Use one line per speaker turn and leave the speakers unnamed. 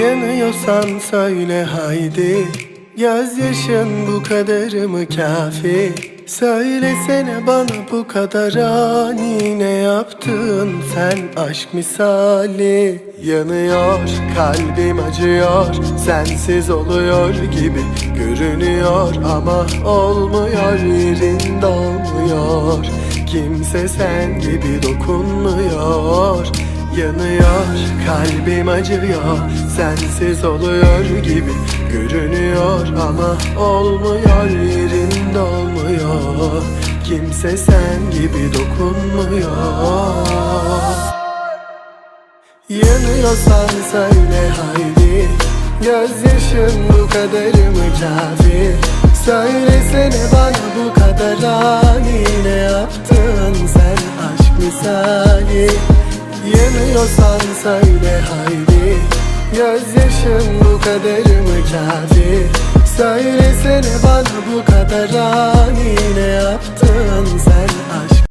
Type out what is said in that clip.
Yanıyorsan söyle haydi. Gözyaşın bu kadar mı kafi? Söylesene bana bu kadar ani Ne yaptın sen aşk misali? Yanıyor kalbim acıyor Sensiz oluyor gibi görünüyor Ama olmuyor yerinde olmuyor Kimse sen gibi dokunmuyor Yanıyor kalbim acıyor Sensiz oluyor gibi görünüyor Ama olmuyor yerinde olmuyor. Kimse sen gibi dokunmuyor. Yanıyorsan söyle haydi. Gözyaşın bu kadar mı kafi? Söylesene bana bu kadar ani. Ne yaptın sen aşk misali Yanıyorsan söyle haydi. Gözyaşın bu kadar mı kafi? Söylesene bana bu kadar ani Ne sen